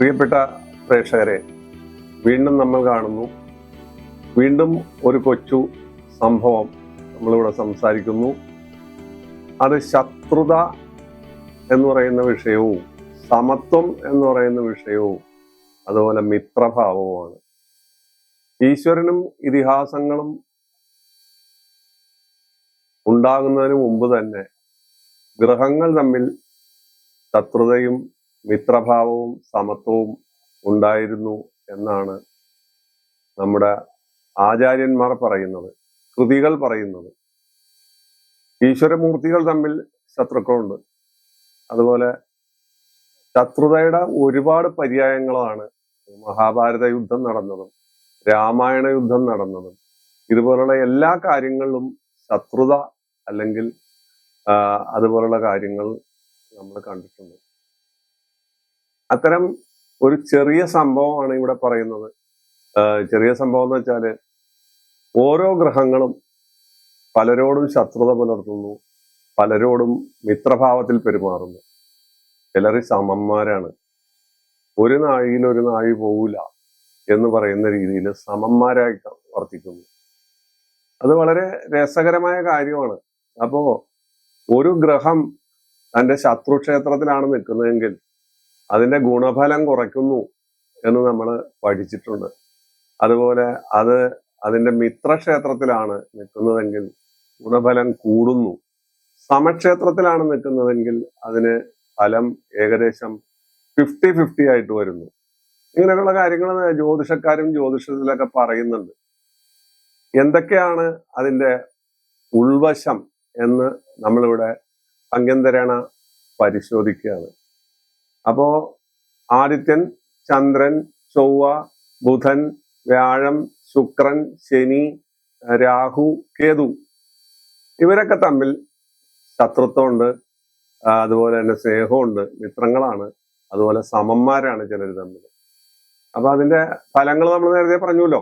പ്രിയപ്പെട്ട പ്രേക്ഷകരെ വീണ്ടും നമ്മൾ കാണുന്നു. വീണ്ടും ഒരു കൊച്ചു സംഭവം നമ്മളിവിടെ സംസാരിക്കുന്നു. അത് ശത്രുത എന്ന് പറയുന്ന വിഷയവും സമത്വം എന്ന് പറയുന്ന വിഷയവും അതുപോലെ മിത്രഭാവവുമാണ്. ഈശ്വരനും ഇതിഹാസങ്ങളും ഉണ്ടാകുന്നതിന് മുമ്പ് തന്നെ ഗ്രഹങ്ങൾ തമ്മിൽ ശത്രുതയും മിത്രഭാവവും സമത്വവും ഉണ്ടായിരുന്നു എന്നാണ് നമ്മുടെ ആചാര്യന്മാർ പറയുന്നത് കൃതികൾ പറയുന്നത്. ഈശ്വരമൂർത്തികൾ തമ്മിൽ ശത്രുക്കളുണ്ട്. അതുപോലെ ശത്രുതയുടെ ഒരുപാട് പര്യായങ്ങളാണ് മഹാഭാരത യുദ്ധം നടന്നതും രാമായണ യുദ്ധം നടന്നതും. ഇതുപോലുള്ള എല്ലാ കാര്യങ്ങളിലും ശത്രുത അല്ലെങ്കിൽ അതുപോലുള്ള കാര്യങ്ങൾ നമ്മൾ കണ്ടിട്ടുണ്ട്. അത്തരം ഒരു ചെറിയ സംഭവമാണ് ഇവിടെ പറയുന്നത്. ചെറിയ സംഭവം എന്ന് വെച്ചാൽ ഓരോ ഗ്രഹങ്ങളും പലരോടും ശത്രുത പുലർത്തുന്നു പലരോടും മിത്രഭാവത്തിൽ പെരുമാറുന്നു. ചിലർ സമന്മാരാണ്. ഒരു നാഴിയിൽ ഒരു നാഴി പോവില്ല എന്ന് പറയുന്ന രീതിയിൽ സമന്മാരായി വർത്തിക്കുന്നു. അത് വളരെ രസകരമായ കാര്യമാണ്. അപ്പോ ഒരു ഗ്രഹം തന്റെ ശത്രുക്ഷേത്രത്തിലാണ് നിൽക്കുന്നതെങ്കിൽ അതിന്റെ ഗുണഫലം കുറയ്ക്കുന്നു എന്ന് നമ്മൾ പഠിച്ചിട്ടുണ്ട്. അതുപോലെ അത് അതിന്റെ മിത്രക്ഷേത്രത്തിലാണ് നിൽക്കുന്നതെങ്കിൽ ഗുണഫലം കൂടുന്നു. സമക്ഷേത്രത്തിലാണ് നിൽക്കുന്നതെങ്കിൽ അതിന് ഫലം ഏകദേശം ഫിഫ്റ്റി ഫിഫ്റ്റി ആയിട്ട് വരുന്നു. ഇങ്ങനെയൊക്കെയുള്ള കാര്യങ്ങൾ ജ്യോതിഷക്കാരും ജ്യോതിഷത്തിലൊക്കെ പറയുന്നുണ്ട്. എന്തൊക്കെയാണ് അതിന്റെ ഉൾവശം എന്ന് നമ്മളിവിടെ അംഗ്യന്തരേണ പരിശോധിക്കുകയാണ്. അപ്പോ ആദിത്യൻ ചന്ദ്രൻ ചൊവ്വ ബുധൻ വ്യാഴം ശുക്രൻ ശനി രാഹു കേതു. ഇവരൊക്കെ തമ്മിൽ ശത്രുത്വമുണ്ട് അതുപോലെ തന്നെ സ്നേഹമുണ്ട് മിത്രങ്ങളാണ് അതുപോലെ സമന്മാരാണ് ചിലർ തമ്മിൽ. അപ്പൊ അതിന്റെ ഫലങ്ങൾ നമ്മൾ നേരത്തെ പറഞ്ഞല്ലോ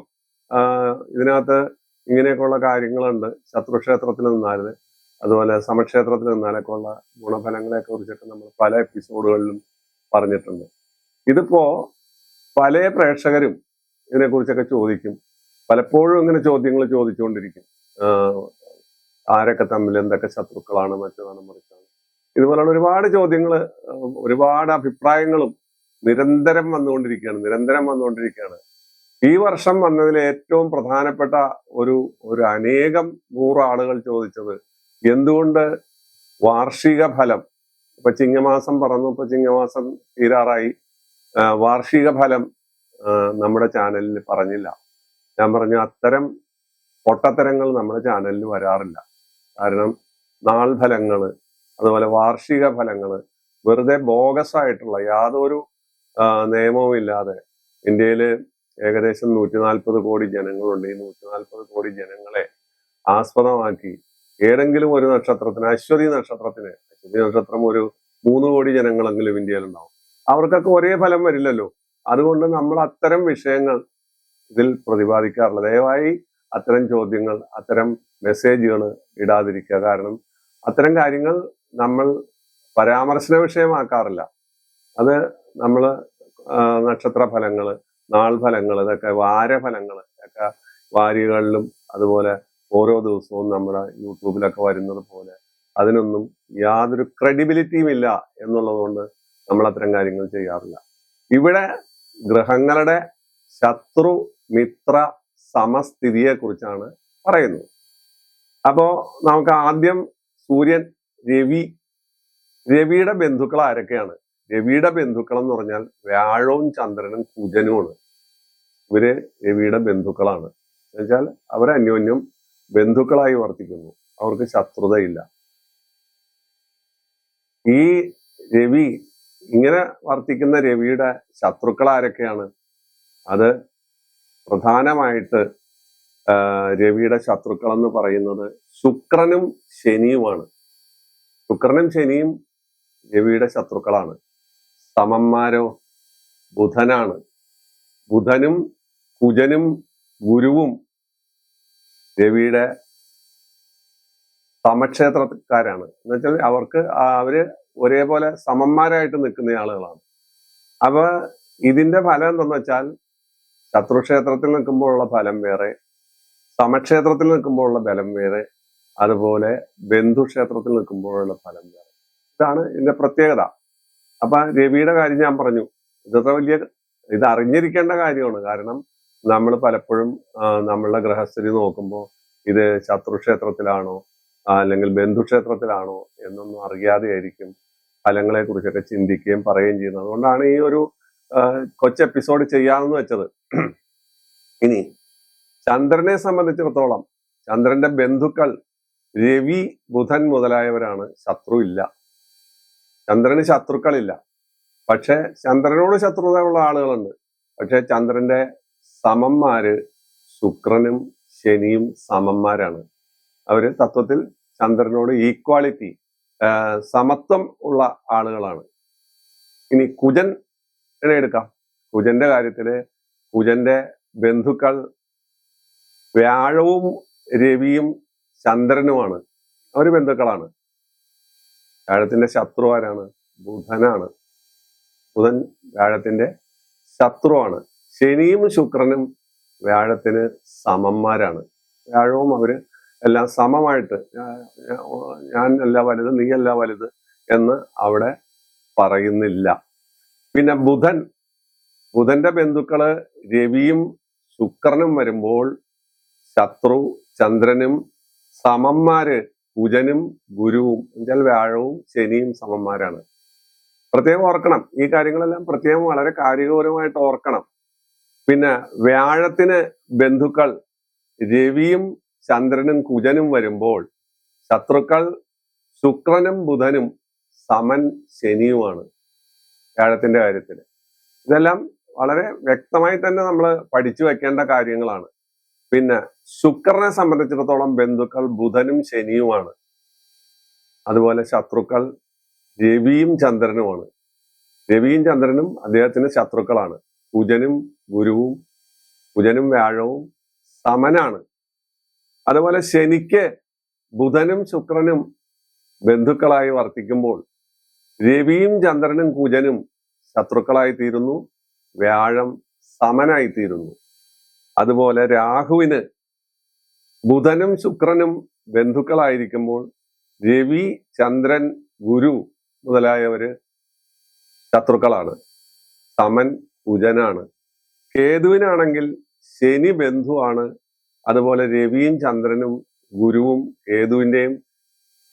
ഇതിനകത്ത് ഇങ്ങനെയൊക്കെയുള്ള കാര്യങ്ങളുണ്ട്. ശത്രുക്ഷേത്രത്തിൽ നിന്നാൽ അതുപോലെ സമക്ഷേത്രത്തിൽ നിന്നാലൊക്കെ ഉള്ള ഗുണഫലങ്ങളെ കുറിച്ചൊക്കെ നമ്മൾ പല എപ്പിസോഡുകളിലും പറഞ്ഞിട്ടുണ്ട്. ഇതിപ്പോ പല പ്രേക്ഷകരും ഇതിനെക്കുറിച്ചൊക്കെ ചോദിക്കും. പലപ്പോഴും ഇങ്ങനെ ചോദ്യങ്ങൾ ചോദിച്ചുകൊണ്ടിരിക്കും. ആരൊക്കെ തമ്മിൽ എന്തൊക്കെ ശത്രുക്കളാണ് മറ്റേതാണ് മറിച്ചാണ്. ഇതുപോലുള്ള ഒരുപാട് ചോദ്യങ്ങൾ ഒരുപാട് അഭിപ്രായങ്ങളും നിരന്തരം വന്നുകൊണ്ടിരിക്കുകയാണ് നിരന്തരം വന്നുകൊണ്ടിരിക്കുകയാണ്. ഈ വർഷം വന്നതിൽ ഏറ്റവും പ്രധാനപ്പെട്ട ഒരു ഒരു അനേകം നൂറ് ആളുകൾ ചോദിച്ചത് എന്തുകൊണ്ട് വാർഷിക ഫലം ഇപ്പൊ ചിങ്ങമാസം പറന്നു ഇപ്പൊ ചിങ്ങമാസം തീരാറായി. വാർഷിക ഫലം നമ്മുടെ ചാനലിൽ പറഞ്ഞില്ല. ഞാൻ പറഞ്ഞു അത്തരം പൊട്ടത്തരങ്ങൾ നമ്മുടെ ചാനലിൽ വരാറില്ല. കാരണം നാൾ ഫലങ്ങൾ അതുപോലെ വാർഷിക ഫലങ്ങൾ വെറുതെ ബോഗസ് ആയിട്ടുള്ള യാതൊരു നിയമവും ഇല്ലാതെ ഇന്ത്യയിൽ ഏകദേശം നൂറ്റി നാൽപ്പത് കോടി ജനങ്ങളുണ്ട്. ഈ നൂറ്റി നാൽപ്പത് കോടി ജനങ്ങളെ ആസ്പദമാക്കി ഏതെങ്കിലും ഒരു നക്ഷത്രത്തിന് അശ്വതി നക്ഷത്രത്തിന് അശ്വതി നക്ഷത്രം ഒരു മൂന്ന് കോടി ജനങ്ങളെങ്കിലും ഇന്ത്യയിലുണ്ടാവും അവർക്കൊക്കെ ഒരേ ഫലം വരില്ലല്ലോ. അതുകൊണ്ട് നമ്മൾ അത്തരം വിഷയങ്ങൾ ഇതിൽ പ്രതിപാദിക്കാറില്ല. ദയവായി അത്തരം ചോദ്യങ്ങൾ അത്തരം മെസ്സേജുകൾ ഇടാതിരിക്കുക. കാരണം അത്തരം കാര്യങ്ങൾ നമ്മൾ പരാമർശന വിഷയമാക്കാറില്ല. അത് നമ്മൾ നക്ഷത്ര ഫലങ്ങൾ നാൾ ഫലങ്ങൾ ഇതൊക്കെ വാരഫലങ്ങൾ ഒക്കെ വാരികളിലും അതുപോലെ ഓരോ ദിവസവും നമ്മുടെ യൂട്യൂബിലൊക്കെ വരുന്നത് പോലെ അതിനൊന്നും യാതൊരു ക്രെഡിബിലിറ്റിയും ഇല്ല എന്നുള്ളതുകൊണ്ട് നമ്മൾ അത്തരം കാര്യങ്ങൾ ചെയ്യാറില്ല. ഇവിടെ ഗ്രഹങ്ങളുടെ ശത്രു മിത്ര സമസ്ഥിതിയെ കുറിച്ചാണ് പറയുന്നത്. അപ്പോ നമുക്ക് ആദ്യം സൂര്യൻ രവി രവിയുടെ ബന്ധുക്കൾ ആരൊക്കെയാണ്? രവിയുടെ ബന്ധുക്കൾ എന്ന് പറഞ്ഞാൽ വ്യാഴവും ചന്ദ്രനും കുജനുമാണ് ഇവർ രവിയുടെ ബന്ധുക്കളാണ്. എന്നുവെച്ചാൽ അവരന്യോന്യം ബന്ധുക്കളായി വർത്തിക്കുന്നു. അവർക്ക് ശത്രുതയില്ല. ഈ രവി ഇങ്ങനെ വർത്തിക്കുന്ന രവിയുടെ ശത്രുക്കൾ ആരൊക്കെയാണ്? അത് പ്രധാനമായിട്ട് രവിയുടെ ശത്രുക്കൾ എന്ന് പറയുന്നത് ശുക്രനും ശനിയുമാണ്. ശുക്രനും ശനിയും രവിയുടെ ശത്രുക്കളാണ്. സമന്മാരോ? ബുധനാണ്. ബുധനും കുജനും ഗുരുവും രവിയുടെ സമക്ഷേത്രക്കാരാണ്. എന്നുവെച്ചാൽ അവർക്ക് അവർ ഒരേപോലെ സമന്മാരായിട്ട് നിൽക്കുന്ന ആളുകളാണ്. അപ്പൊ ഇതിന്റെ ഫലം എന്തെന്ന് വെച്ചാൽ ശത്രുക്ഷേത്രത്തിൽ നിൽക്കുമ്പോഴുള്ള ഫലം വേറെ സമക്ഷേത്രത്തിൽ നിൽക്കുമ്പോഴുള്ള ബലം വേറെ അതുപോലെ ബന്ധുക്ഷേത്രത്തിൽ നിൽക്കുമ്പോഴുള്ള ഫലം വേറെ. ഇതാണ് ഇതിന്റെ പ്രത്യേകത. അപ്പൊ രവിയുടെ കാര്യം ഞാൻ പറഞ്ഞു. ഇതൊക്കെ വലിയ ഇത് അറിഞ്ഞിരിക്കേണ്ട കാര്യമാണ്. കാരണം നമ്മൾ പലപ്പോഴും നമ്മളുടെ ഗ്രഹസ്ഥിതി നോക്കുമ്പോൾ ഇത് ശത്രുക്ഷേത്രത്തിലാണോ അല്ലെങ്കിൽ ബന്ധുക്ഷേത്രത്തിലാണോ എന്നൊന്നും അറിയാതെ ആയിരിക്കും ഫലങ്ങളെ കുറിച്ചൊക്കെ ചിന്തിക്കുകയും പറയുകയും ചെയ്യുന്നത്. അതുകൊണ്ടാണ് ഈ ഒരു കൊച്ചു എപ്പിസോഡ് ചെയ്യാമെന്ന് വെച്ചത്. ഇനി ചന്ദ്രനെ സംബന്ധിച്ചിടത്തോളം ചന്ദ്രന്റെ ബന്ധുക്കൾ രവി ബുധൻ മുതലായവരാണ്. ശത്രു ഇല്ല. ചന്ദ്രന് ശത്രുക്കളില്ല. പക്ഷെ ചന്ദ്രനോട് ശത്രുത ഉള്ള ആളുകളുണ്ട്. പക്ഷെ ചന്ദ്രന്റെ സമന്മാര് ശുക്രനും ശനിയും സമന്മാരാണ്. അവർ തത്വത്തിൽ ചന്ദ്രനോട് ഈക്വാളിറ്റി സമത്വം ഉള്ള ആളുകളാണ്. ഇനി കുജൻ എടുക്കാം. കുജന്റെ കാര്യത്തിൽ കുജന്റെ ബന്ധുക്കൾ വ്യാഴവും രവിയും ചന്ദ്രനുമാണ്. അവർ ബന്ധുക്കളാണ്. വ്യാഴത്തിന്റെ ശത്രു ആരാണ് ബുധനാണ്. ബുധൻ വ്യാഴത്തിന്റെ ശത്രുവാണ്. ശനിയും ശുക്രനും വ്യാഴത്തിന് സമന്മാരാണ്. വ്യാഴവും അവർ എല്ലാം സമമായിട്ട് ഞാൻ അല്ല വലുത് നീ അല്ല വലുത് എന്ന് അവിടെ പറയുന്നില്ല. പിന്നെ ബുധൻ ബുധന്റെ ബന്ധുക്കൾ രവിയും ശുക്രനും വരുമ്പോൾ ശത്രു ചന്ദ്രനും സമന്മാര് കുജനും ഗുരുവും എന്നുവെച്ചാൽ വ്യാഴവും ശനിയും സമന്മാരാണ്. പ്രത്യേകം ഓർക്കണം. ഈ കാര്യങ്ങളെല്ലാം പ്രത്യേകം വളരെ കാര്യഗൗരവമായിട്ട് ഓർക്കണം. പിന്നെ വ്യാഴത്തിന് ബന്ധുക്കൾ രവിയും ചന്ദ്രനും കുജനും വരുമ്പോൾ ശത്രുക്കൾ ശുക്രനും ബുധനും സമൻ ശനിയുമാണ് വ്യാഴത്തിന്റെ കാര്യത്തിൽ ഇതെല്ലാം വളരെ വ്യക്തമായി തന്നെ നമ്മൾ പഠിച്ചു വെക്കേണ്ട കാര്യങ്ങളാണ്. പിന്നെ ശുക്രനെ സംബന്ധിച്ചിടത്തോളം ബന്ധുക്കൾ ബുധനും ശനിയുമാണ്. അതുപോലെ ശത്രുക്കൾ രവിയും ചന്ദ്രനുമാണ്. രവിയും ചന്ദ്രനും അദ്ദേഹത്തിന് ശത്രുക്കളാണ്. കുജനും ഗുരുവും ബുധനും വ്യാഴവും സമനാണ്. അതുപോലെ ശനിക്ക് ബുധനും ശുക്രനും ബന്ധുക്കളായി വർത്തിക്കുമ്പോൾ രവിയും ചന്ദ്രനും കുജനും ശത്രുക്കളായി തീരുന്നു വ്യാഴം സമനായി തീരുന്നു അതുപോലെ രാഹുവിന് ബുധനും ശുക്രനും ബന്ധുക്കളായിരിക്കുമ്പോൾ രവി ചന്ദ്രൻ ഗുരു മുതലായവര് ശത്രുക്കളാണ് സമൻ കുജനാണ്. കേതുവിനാണെങ്കിൽ ശനി ബന്ധുവാണ്. അതുപോലെ രവിയും ചന്ദ്രനും ഗുരുവും കേതുവിന്റെയും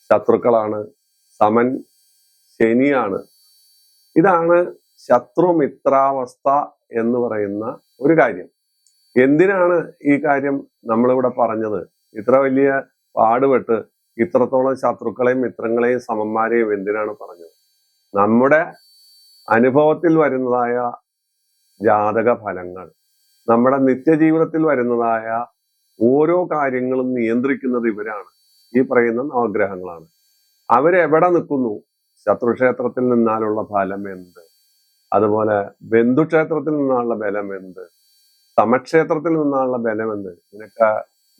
ശത്രുക്കളാണ്. സമൻ ശനിയാണ്. ഇതാണ് ശത്രുമിത്രാവസ്ഥ എന്ന് പറയുന്ന ഒരു കാര്യം. എന്തിനാണ് ഈ കാര്യം നമ്മളിവിടെ പറഞ്ഞത്? ഇത്ര വലിയ പാടുപെട്ട് ഇത്രത്തോളം ശത്രുക്കളെയും മിത്രങ്ങളെയും സമന്മാരെയും എന്തിനാണ് പറഞ്ഞത്? നമ്മുടെ അനുഭവത്തിൽ വരുന്നതായ ജാതക ഫലങ്ങൾ നമ്മുടെ നിത്യജീവിതത്തിൽ വരുന്നതായ ഓരോ കാര്യങ്ങളും നിയന്ത്രിക്കുന്നത് ഇവരാണ്. ഈ പറയുന്ന നവഗ്രഹങ്ങളാണ്. അവരെവിടെ നിൽക്കുന്നു? ശത്രുക്ഷേത്രത്തിൽ നിന്നാലുള്ള ഫലം എന്ത്? അതുപോലെ ബന്ധുക്ഷേത്രത്തിൽ നിന്നാനുള്ള ബലം എന്ത്? സമക്ഷേത്രത്തിൽ നിന്നുള്ള ബലം എന്ത്? ഇതിനൊക്കെ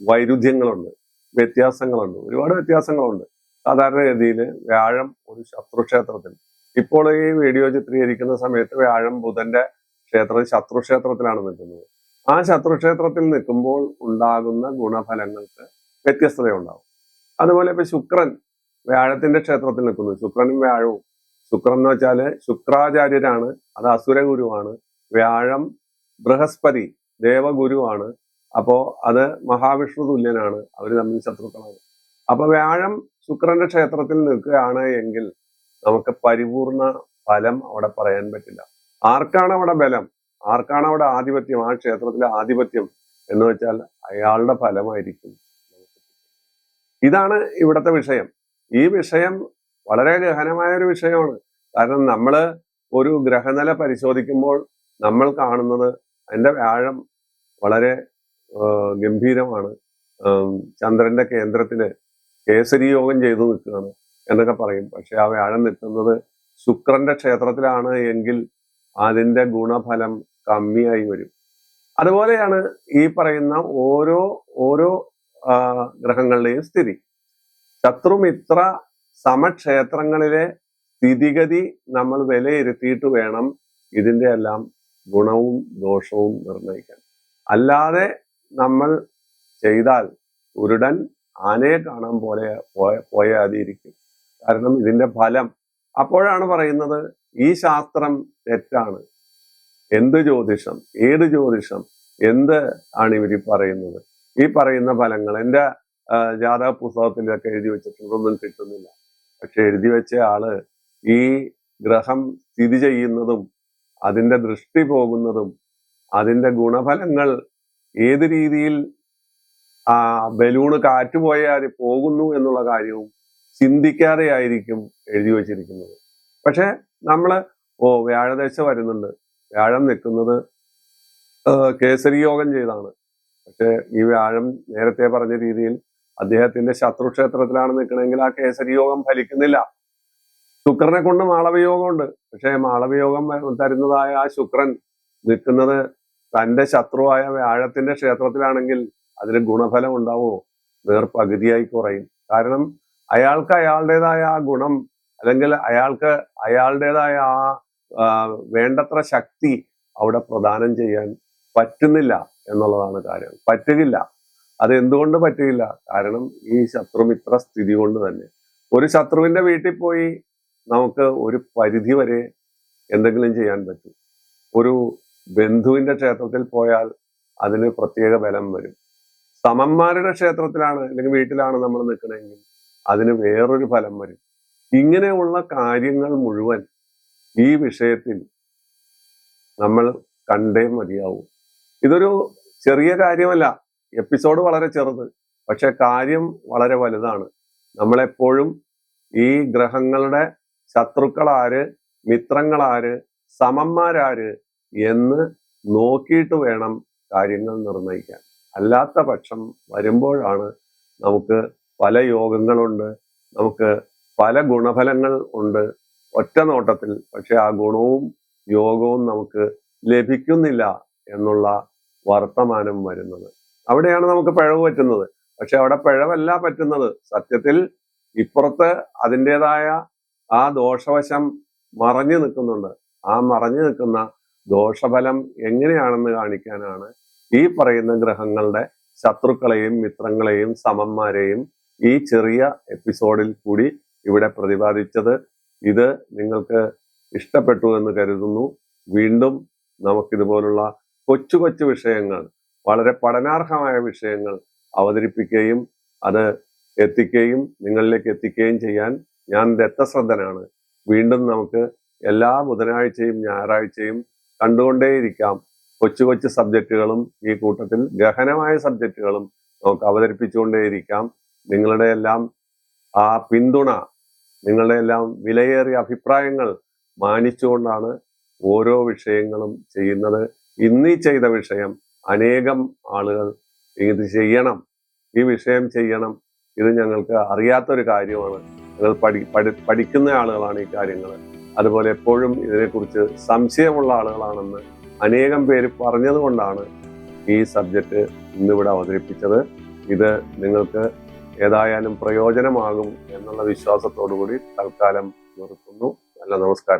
വൈരുദ്ധ്യങ്ങളുണ്ട് വ്യത്യാസങ്ങളുണ്ട് ഒരുപാട് വ്യത്യാസങ്ങളുണ്ട്. സാധാരണഗതിയിൽ വ്യാഴം ഒരു ശത്രുക്ഷേത്രത്തിൽ. ഇപ്പോൾ ഈ വീഡിയോ ചിത്രീകരിക്കുന്ന സമയത്ത് വ്യാഴം ബുധന്റെ ക്ഷേത്രം ശത്രുക്ഷേത്രത്തിലാണ് നിൽക്കുന്നത്. ആ ശത്രുക്ഷേത്രത്തിൽ നിൽക്കുമ്പോൾ ഉണ്ടാകുന്ന ഗുണഫലങ്ങൾക്ക് വ്യത്യസ്തതയുണ്ടാവും അതുപോലെ ഇപ്പൊ ശുക്രൻ വ്യാഴത്തിന്റെ ക്ഷേത്രത്തിൽ നിൽക്കുന്നു. ശുക്രനും വ്യാഴവും. ശുക്രൻ എന്ന് വെച്ചാൽ ശുക്രാചാര്യരാണ്. അത് അസുര ഗുരുവാണ്. വ്യാഴം ബൃഹസ്പതി ദേവഗുരുവാണ്. അപ്പോ അത് മഹാവിഷ്ണു തുല്യനാണ്. അവർ തമ്മിൽ ശത്രുക്കളാണ്. അപ്പൊ വ്യാഴം ശുക്രന്റെ ക്ഷേത്രത്തിൽ നിൽക്കുകയാണ് എങ്കിൽ നമുക്ക് പരിപൂർണ ഫലം അവിടെ പറയാൻ പറ്റില്ല. ആർക്കാണ് അവിടെ ബലം? ആർക്കാണ് അവിടെ ആധിപത്യം? ആ ക്ഷേത്രത്തിലെ ആധിപത്യം എന്ന് വെച്ചാൽ അയാളുടെ ഫലമായിരിക്കും. ഇതാണ് ഇവിടുത്തെ വിഷയം. ഈ വിഷയം വളരെ ഗഹനമായ ഒരു വിഷയമാണ്. കാരണം നമ്മൾ ഒരു ഗ്രഹനില പരിശോധിക്കുമ്പോൾ നമ്മൾ കാണുന്നത് അതിന്റെ വ്യാഴം വളരെ ഗംഭീരമാണ്. ചന്ദ്രന്റെ കേന്ദ്രത്തിൽ കേസരി യോഗം ചെയ്തു നിൽക്കുകയാണ് എന്നൊക്കെ പറയും. പക്ഷെ ആ വ്യാഴം നിൽക്കുന്നത് ശുക്രന്റെ ക്ഷേത്രത്തിലാണ് എങ്കിൽ അതിന്റെ ഗുണഫലം കമ്മിയായി വരും. അതുപോലെയാണ് ഈ പറയുന്ന ഓരോ ഓരോ ഗ്രഹങ്ങളുടെയും സ്ഥിതി. ശത്രുമിത്ര സമക്ഷേത്രങ്ങളിലെ സ്ഥിതിഗതി നമ്മൾ വിലയിരുത്തിയിട്ട് വേണം ഇതിന്റെ എല്ലാം ഗുണവും ദോഷവും നിർണയിക്കാൻ. അല്ലാതെ നമ്മൾ ചെയ്താൽ ഉരുടൻ ആനയെ കാണാൻ പോലെ പോയ പോയാതിരിക്കും. കാരണം ഇതിന്റെ ഫലം. അപ്പോഴാണ് പറയുന്നത് ഈ ശാസ്ത്രം തെറ്റാണ്. എന്ത് ജ്യോതിഷം ഏത് ജ്യോതിഷം എന്ത് ആണ് ഇവർ പറയുന്നത്? ഈ പറയുന്ന ഫലങ്ങൾ എന്റെ ജാതക പുസ്തകത്തിലൊക്കെ എഴുതി വെച്ചിട്ടുണ്ടൊന്നും കിട്ടുന്നില്ല. പക്ഷെ എഴുതി വെച്ച ആൾ ഈ ഗ്രഹം സ്ഥിതി ചെയ്യുന്നതും അതിന്റെ ദൃഷ്ടി പോകുന്നതും അതിന്റെ ഗുണഫലങ്ങൾ ഏത് രീതിയിൽ ആ ബലൂണ് കാറ്റ് പോയാൽ പോകുന്നു എന്നുള്ള കാര്യവും ചിന്തിക്കാതെ ആയിരിക്കും എഴുതി വച്ചിരിക്കുന്നത്. പക്ഷെ നമ്മൾ ഓ വ്യാഴദശ വരുന്നുണ്ട്. വ്യാഴം നിൽക്കുന്നത് കേസരി യോഗം ചെയ്താണ്. പക്ഷെ ഈ വ്യാഴം നേരത്തെ പറഞ്ഞ രീതിയിൽ അദ്ദേഹത്തിന്റെ ശത്രുക്ഷേത്രത്തിലാണ് നിൽക്കണമെങ്കിൽ ആ കേസരി യോഗം ഫലിക്കുന്നില്ല. ശുക്രനെ കൊണ്ട് മാളവയോഗമുണ്ട് പക്ഷെ മാളവയോഗം തരുന്നതായ ആ ശുക്രൻ നിൽക്കുന്നത് തന്റെ ശത്രുവായ വ്യാഴത്തിന്റെ ക്ഷേത്രത്തിലാണെങ്കിൽ അതിന് ഗുണഫലം ഉണ്ടാവുമോ? വേർ പകുതിയായി കുറയും. കാരണം അയാൾക്ക് അയാളുടേതായ ആ ഗുണം അല്ലെങ്കിൽ അയാൾക്ക് അയാളുടേതായ ആ വേണ്ടത്ര ശക്തി അവിടെ പ്രദാനം ചെയ്യാൻ പറ്റുന്നില്ല എന്നുള്ളതാണ് കാര്യം. പറ്റുകില്ല. അത് എന്തുകൊണ്ട് പറ്റുകയില്ല കാരണം ഈ ശത്രുമിത്ര സ്ഥിതി കൊണ്ട് തന്നെ. ഒരു ശത്രുവിന്റെ വീട്ടിൽ പോയി നമുക്ക് ഒരു പരിധി വരെ എന്തെങ്കിലും ചെയ്യാൻ പറ്റും. ഒരു ബന്ധുവിന്റെ ക്ഷേത്രത്തിൽ പോയാൽ അതിന് പ്രത്യേക ബലം വരും. സമന്മാരുടെ ക്ഷേത്രത്തിലാണ് അല്ലെങ്കിൽ വീട്ടിലാണ് നമ്മൾ നിൽക്കണമെങ്കിൽ അതിന് വേറൊരു ഫലം വരും. ഇങ്ങനെയുള്ള കാര്യങ്ങൾ മുഴുവൻ ഈ വിഷയത്തിൽ നമ്മൾ കണ്ടേ മതിയാവും. ഇതൊരു ചെറിയ കാര്യമല്ല. എപ്പിസോഡ് വളരെ ചെറുത്. പക്ഷെ കാര്യം വളരെ വലുതാണ്. നമ്മളെപ്പോഴും ഈ ഗ്രഹങ്ങളുടെ ശത്രുക്കളാര് മിത്രങ്ങളാര് സമന്മാരാര് എന്ന് നോക്കിയിട്ട് വേണം കാര്യങ്ങൾ നിർണയിക്കാൻ അല്ലാത്ത പക്ഷം വരുമ്പോഴാണ് നമുക്ക് പല യോഗങ്ങളുണ്ട്. നമുക്ക് പല ഗുണഫലങ്ങൾ ഉണ്ട് ഒറ്റ നോട്ടത്തിൽ പക്ഷെ ആ ഗുണവും യോഗവും നമുക്ക് ലഭിക്കുന്നില്ല എന്നുള്ള വർത്തമാനം വരുന്നത്. അവിടെയാണ് നമുക്ക് പിഴവ് പറ്റുന്നത്. പക്ഷെ അവിടെ പിഴവല്ല പറ്റുന്നത്. സത്യത്തിൽ ഇപ്പുറത്ത് അതിന്റെതായ ആ ദോഷവശം മറഞ്ഞു നിൽക്കുന്നുണ്ട്. ആ മറഞ്ഞു നിൽക്കുന്ന ദോഷഫലം എങ്ങനെയാണെന്ന് കാണിക്കാനാണ് ഈ പറയുന്ന ഗ്രഹങ്ങളുടെ ശത്രുക്കളെയും മിത്രങ്ങളെയും സമന്മാരെയും ഈ ചെറിയ എപ്പിസോഡിൽ കൂടി ഇവിടെ പ്രതിപാദിച്ചത് ഇത് നിങ്ങൾക്ക് ഇഷ്ടപ്പെട്ടു എന്ന് കരുതുന്നു. വീണ്ടും നമുക്കിതുപോലുള്ള കൊച്ചു കൊച്ചു വിഷയങ്ങൾ വളരെ പഠനാർഹമായ വിഷയങ്ങൾ അവതരിപ്പിക്കുകയും അത് എത്തിക്കുകയും നിങ്ങളിലേക്ക് എത്തിക്കുകയും ചെയ്യാൻ ഞാൻ ദത്തശ്രദ്ധനാണ്. വീണ്ടും നമുക്ക് എല്ലാ ബുധനാഴ്ചയും ഞായറാഴ്ചയും കണ്ടുകൊണ്ടേയിരിക്കാം. കൊച്ചു കൊച്ചു സബ്ജക്റ്റുകളും ഈ കൂട്ടത്തിൽ ഗഹനമായ സബ്ജക്റ്റുകളും നമുക്ക് അവതരിപ്പിച്ചുകൊണ്ടേയിരിക്കാം. നിങ്ങളുടെ എല്ലാം ആ പിന്തുണ നിങ്ങളുടെ എല്ലാം വിലയേറിയ അഭിപ്രായങ്ങൾ മാനിച്ചുകൊണ്ടാണ് ഓരോ വിഷയങ്ങളും ചെയ്യുന്നത്. ഇന്നീ ചെയ്ത വിഷയം അനേകം ആളുകൾ ഇത് ചെയ്യണം ഈ വിഷയം ചെയ്യണം ഇത് ഞങ്ങൾക്ക് അറിയാത്തൊരു കാര്യമാണ്. ഞങ്ങൾ പഠി പഠി പഠിക്കുന്ന ആളുകളാണ് ഈ കാര്യങ്ങൾ. അതുപോലെ എപ്പോഴും ഇതിനെക്കുറിച്ച് സംശയമുള്ള ആളുകളാണെന്ന് അനേകം പേര് പറഞ്ഞതുകൊണ്ടാണ് ഈ സബ്ജക്റ്റ് ഇന്നിവിടെ അവതരിപ്പിച്ചത്. ഇത് നിങ്ങൾക്ക് ഏതായാലും പ്രയോജനമാകും എന്നുള്ള വിശ്വാസത്തോടു കൂടി തൽക്കാലം നിർത്തുന്നു. നല്ല നമസ്കാരം.